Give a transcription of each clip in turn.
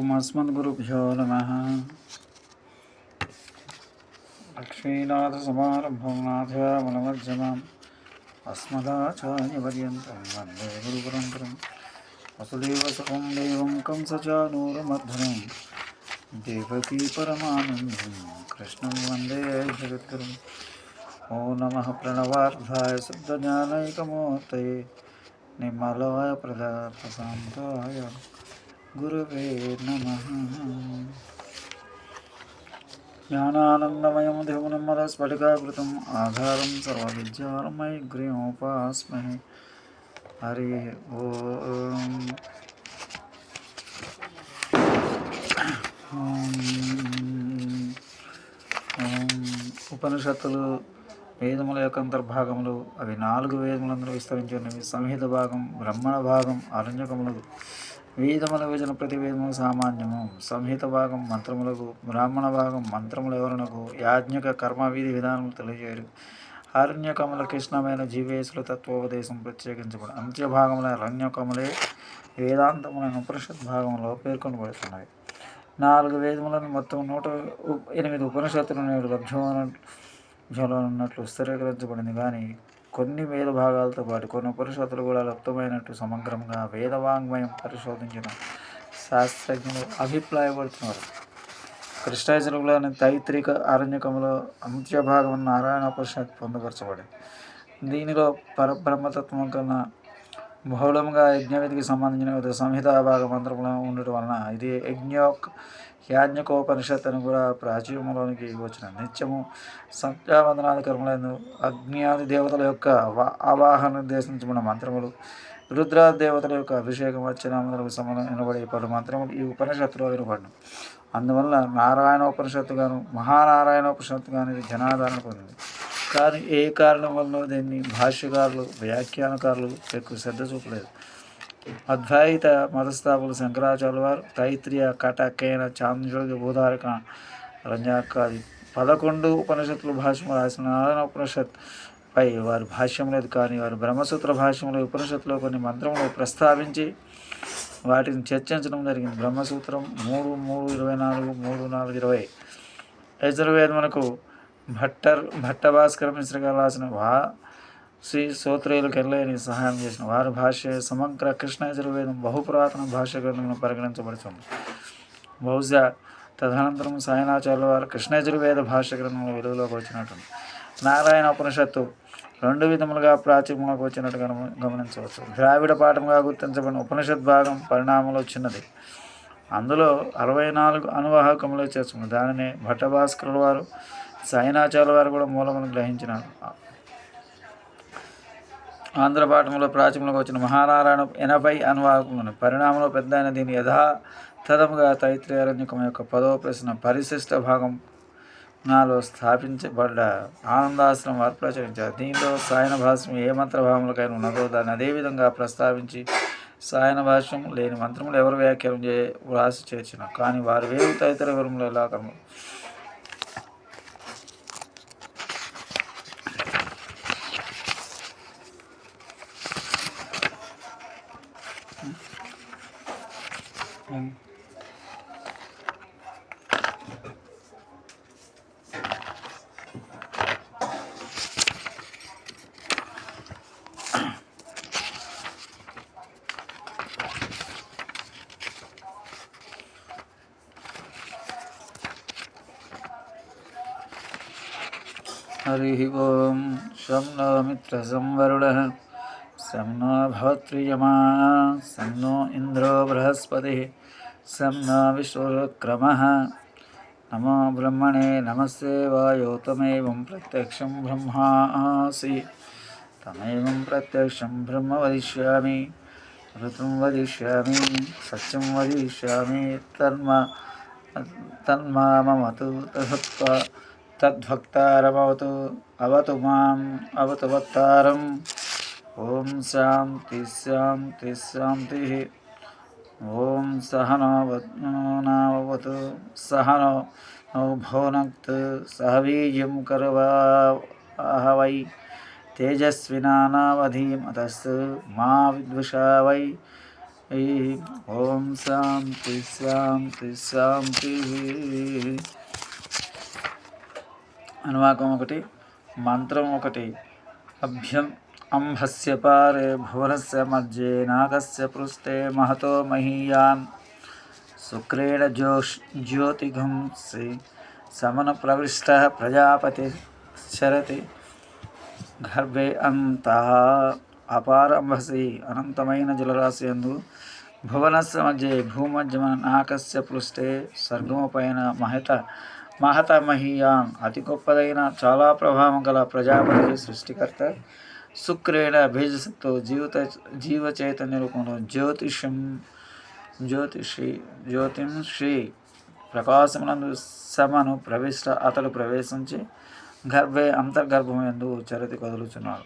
ॐ अस्मद्गुरुभ्यो नमः लक्ष्मीनाथसमारम्भं नाथयामलमध्यमाम् अस्मदाचार्यपर्यन्तं वंदे गुरुपरम्परं वसुदेवसुखं देवं कंसचानूरमर्धनं देवकी परमानन्दं कृष्णं वंदे जगद्गुरुम्। प्रणवाय नमः प्रणवार्धाय सिद्धज्ञानैकमूर्तये निमलय प्रदाय గురువే నమ. జ్ఞానానందమయం దిగునమ్మల స్ఫటికాకృతం ఆధారం సర్వవిద్యారమై గ్రీమోపాస్మహే హరి ఓం. ఉపనిషత్తులు వేదముల యొక్క అంతర్భాగములు అవి నాలుగు వేదములందరూ విస్తరించి ఉన్నవి సంహిత భాగం బ్రహ్మణ భాగం అరణ్యకములు వేదముల విభజన ప్రతివేదము సామాన్యము. సంహిత భాగం మంత్రములకు బ్రాహ్మణ భాగం మంత్రముల వివరణకు యాజ్ఞక కర్మ విధి విధానములు తెలియజేయరు అరణ్యకముల కృష్ణమైన జీవేశుల తత్వోపదేశం ప్రత్యేకించబడి అంత్యభాగముల అరణ్యకములే వేదాంతములైన ఉపనిషత్ భాగంలో పేర్కొనబడుతున్నాయి నాలుగు వేదములను మొత్తం నూట ఎనిమిది ఉపనిషత్తులు నేడు లభ్యమైన ఉన్నట్లు స్థిరీకరించబడింది. కానీ కొన్ని వేద భాగాలతో పాటు కొన్ని ఉపనిషత్తులు కూడా లప్తమైనట్టు సమగ్రంగా వేదవాంగ్మయం పరిశోధించిన శాస్త్రజ్ఞులు అభిప్రాయపడుతున్నారు. కృష్ణాచలంలోని తైత్రిక అరణ్యకంలో అంత్య భాగం నారాయణ ఉపనిషత్ పొందుపరచబడింది. దీనిలో పరబ్రహ్మతత్వం కన్నా బహుళంగా యజ్ఞవిధికి సంబంధించిన వివిధ సంహిత భాగ మంత్రంలో ఉండటం వలన ఇది యజ్ఞోక్ యాజ్ఞకోపనిషత్ అని కూడా ప్రాచీనంలోనికి వచ్చిన నిత్యము సంధ్యావందనాది కర్మలను అగ్నియాది దేవతల యొక్క అవాహన ఆవాహన నిర్దేశించబడిన మంత్రములు రుద్ర దేవతల యొక్క అభిషేకం వచ్చినామలకు సంబంధం వినబడే పలు మంత్రములు ఈ ఉపనిషత్తులో వినబడిన. అందువల్ల నారాయణ ఉపనిషత్తు గాను మహానారాయణ ఉపనిషత్తు గాను ఇది జనాదరణ పొందింది. కానీ ఏ కారణం వల్ల దీన్ని భాష్యకారులు వ్యాఖ్యానకారులు ఎక్కువ శ్రద్ధ చూపలేదు. అద్వైత మతస్థాపకులు శంకరాచార్యుల వారు తైత్రియ కటకేన చాంద్రోగి భూధారక రంజాకాది పదకొండు ఉపనిషత్తులు భాష్యం రాసిన నారాయణ ఉపనిషత్ పై వారి భాష్యం లేదు కానీ వారి బ్రహ్మసూత్ర భాష్యంలో ఉపనిషత్తులో కొన్ని మంత్రములు ప్రస్తావించి వాటిని చర్చించడం జరిగింది. బ్రహ్మసూత్రం మూడు మూడు ఇరవై నాలుగు మూడు నాలుగు ఇరవై. యజుర్వేదమునకు భట్టర్ భట్టభాస్కర మిశ్ర గారు రాసిన వా శ్రీ సోత్రేయులకు ఎల్లయ్యని సహాయం చేసిన వారి భాష సమగ్ర కృష్ణయజుర్వేదం బహుపురాతన భాష గ్రంథంగా పరిగణించబడుతుంది. బహుశా తదనంతరం సాయనాచార్యుల వారు కృష్ణయజుర్వేద భాష గ్రంథంలో వెలుగులోకి వచ్చినట్టుంది. నారాయణ ఉపనిషత్తు రెండు విధములుగా ప్రాచీనంలోకి వచ్చినట్టు గమ- గమనించవచ్చు. ద్రావిడ పాఠంగా గుర్తించబడిన ఉపనిషత్ భాగం పరిణామంలో చిన్నది. అందులో అరవై నాలుగు అనువాహకములు చేస్తుంది దానిని భట్టభాస్కరుల వారు సాయినాచార్యుల వారు కూడా మూలమును గ్రహించినారు. ఆంధ్ర పాఠంలో ప్రాచీనంలోకి వచ్చిన మహానారాయణ ఎనభై అనువాహకములను పరిణామంలో పెద్ద అయిన దీని యథాతథముగా తైత్రేయారణ్యకం యొక్క పదవ ప్రశ్న పరిశిష్ట భాగం నాలో స్థాపించబడ్డ ఆనందాశ్రమం వారు దీనిలో సాయన భాష్యం ఏ మంత్ర భావములకైనా ఉన్నదో దాన్ని అదేవిధంగా ప్రస్తావించి సాయన భాష్యం లేని మంత్రములు ఎవరు వ్యాఖ్యానం చే వ్రాసి చేర్చిన కానీ వారు వేరు తదితర వివరములు ఎలా हरि ओं शं नो मित्रसंवरुणः सं नो भवत्रियमा, सं नो इंद्र बृहस्पति, सं नो विश्वक्रम। नमो ब्रह्मणे नमस्ते वायो तमेवं प्रत्यक्ष ब्रह्मासि तमेवं प्रत्यक्ष ब्रह्म वदिष्यामि, ऋतुं वदिष्यामि, सत्यं वदिष्यामि, तन्म तन्मामवतु तद्भक्त तद्भक्तारमवतु अवतु माम्, अवतु वक्तारम्। వక్తారం ఓం శాంతి శాంతి శాంతి ఓం సహనవతు సహనో నో భునక్త్ సహ వీర్యం కరవాహవై తేజస్వినానావధీమతస్తు మా విద్విషా వై ఓం శాంతి శాంతి శాంతి అనువాకం ఒకటి మంత్రం ఒకటి అభ్యం అంహస్య పారే భువనస్య మధ్యే నాగస్య పృష్ఠే మహతో మహీయాన్ శుక్రేణ జోష్ జ్యోతిఘంసి సమన ప్రవిష్ట ప్రజాపతి శరతి గర్భే అంత అపారంభసి అనంతమైన జలరాశి అందు భువనస్య మధ్య భూమధ్యమ నాకస్య పృష్ఠే స్వర్గము పైన మహత మహత మహీయాన్ అతి గొప్పదైన చాలా ప్రభావం గల ప్రజాపతి సృష్టికర్త శుక్రేణ బీజశక్తో జీవిత జీవ చైతన్య రూపంలో జ్యోతిషం జ్యోతిషి జ్యోతిం శ్రీ ప్రకాశమునందు సమను ప్రవిష్ట అతడు ప్రవేశించి గర్భే అంతర్గర్భమందు చరితి కదులుచున్నాడు.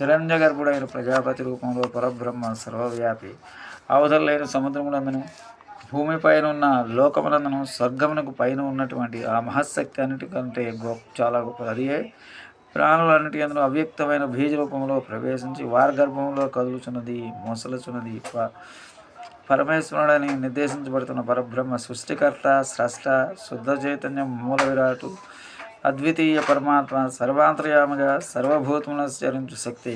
హిరణ్య గర్భుడైన ప్రజాపతి రూపంలో పరబ్రహ్మ సర్వవ్యాపి. అవధులైన సముద్రములందును భూమిపైన ఉన్న లోకమునందును స్వర్గమునకు పైన ఉన్నటువంటి ఆ మహశక్తి అన్నిటికంటే గొప్ప చాలా గొప్పది. అదే ప్రాణులన్నిటి అందులో అవ్యక్తమైన బీజ రూపంలో ప్రవేశించి వారి గర్భంలో కదులుచున్నది మోసలుచున్నది. పరమేశ్వరుడని నిర్దేశించబడుతున్న పరబ్రహ్మ సృష్టికర్త స్రష్ట శుద్ధ చైతన్యం మూల విరాటు అద్వితీయ పరమాత్మ సర్వాంతర్యాముగా సర్వభూతములను చరించు శక్తి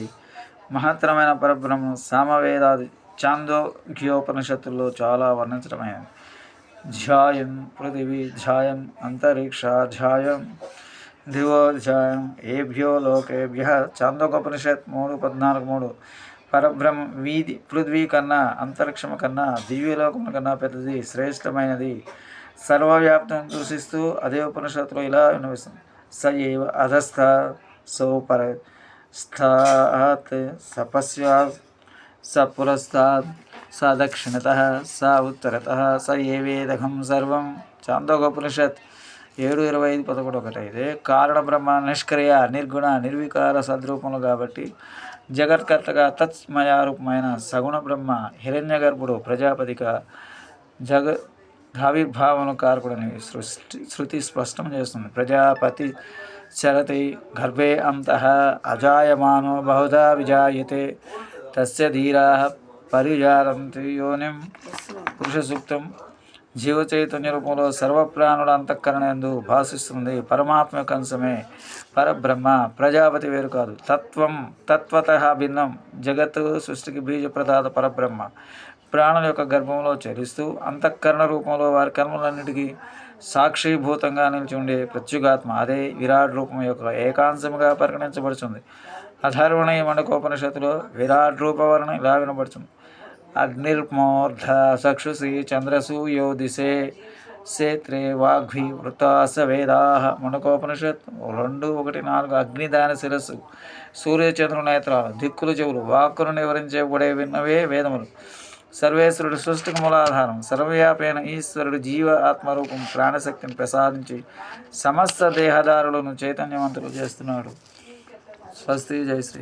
మహత్తరమైన పరబ్రహ్మ సామవేదాది చాందోగ్యోపనిషత్తుల్లో చాలా వర్ణించడమైనది ధ్యాయం పృథివీ ధ్యాయం అంతరిక్ష ధ్యాయం దివోధ్యాయం ఏభ్యో లోకేభ్య చాందోకోపనిషత్ మూడు పద్నాలుగు మూడు. పరబ్రహ్మ వీధి పృథ్వీ కన్నా అంతరిక్షము కన్నా దివ్యలోకం కన్నా పెద్దది శ్రేష్టమైనది. సర్వవ్యాప్తం దూషిస్తూ అదే ఉపనిషత్తులో ఇలా వినిపిస్తుంది స ఏవ అధస్థ సౌపర స్థాత్ సపస్యా స పురస్తాత్ స దక్షిణత స ఉత్తరత స ఏవేదఘం సర్వం. చాందోగోపనిషత్ ఏడు ఇరవై ఐదు పదకొండు ఒకటి అయితే కారణ బ్రహ్మ నిష్క్రియ నిర్గుణ నిర్వికార సద్రూపములు కాబట్టి జగత్కర్తగా తత్స్మయారూపమైన సగుణ బ్రహ్మ హిరణ్య గర్భుడు ప్రజాపతిగా జగ ఆవిర్భావన కారకుడని సృష్టి శృతి స్పష్టం చేస్తుంది. ప్రజాపతి చరతి గర్భే అంత అజాయమానో బహుధా విజాయతే తస్య ధీరా పరిజారంతి యోనిం పురుష సూక్తం జీవ చైతన్య రూపంలో సర్వప్రాణుల అంతఃకరణందు భాషిస్తుంది. పరమాత్మ యొక్క అంశమే పరబ్రహ్మ ప్రజాపతి వేరు కాదు. తత్వం తత్వత భిన్నం. జగత్తు సృష్టికి బీజప్రదాత పరబ్రహ్మ. ప్రాణుల యొక్క గర్భంలో చరిస్తూ అంతఃకరణ రూపంలో వారి కర్మలన్నిటికీ సాక్షిభూతంగా నిలిచి ఉండే ప్రత్యుగాత్మ అదే విరాట్ రూపం యొక్క ఏకాంశముగా పరిగణించబడుతుంది అధర్వణ మండకోపనిషత్తులో విరాట్ రూపవరణ ఇలా వినబడుతుంది అగ్నిర్మోర్ధ చక్షుషి చంద్రసూయో దిశే సేత్రే వాగ్వి వృతాస వేదా మునకోపనిషత్ రెండు ఒకటి నాలుగు అగ్నిదాన శిరస్సు సూర్యచంద్ర నేత్రాలు దిక్కులు చెవులు వాక్కును నివరించబడే విన్నవే వేదములు. సర్వేశ్వరుడు సృష్టికి మూలాధారం సర్వవ్యాపైన ఈశ్వరుడు జీవ ఆత్మరూపం ప్రాణశక్తిని ప్రసాదించి సమస్త దేహదారులను చైతన్యవంతులు చేస్తున్నాడు. స్వస్తి జై శ్రీ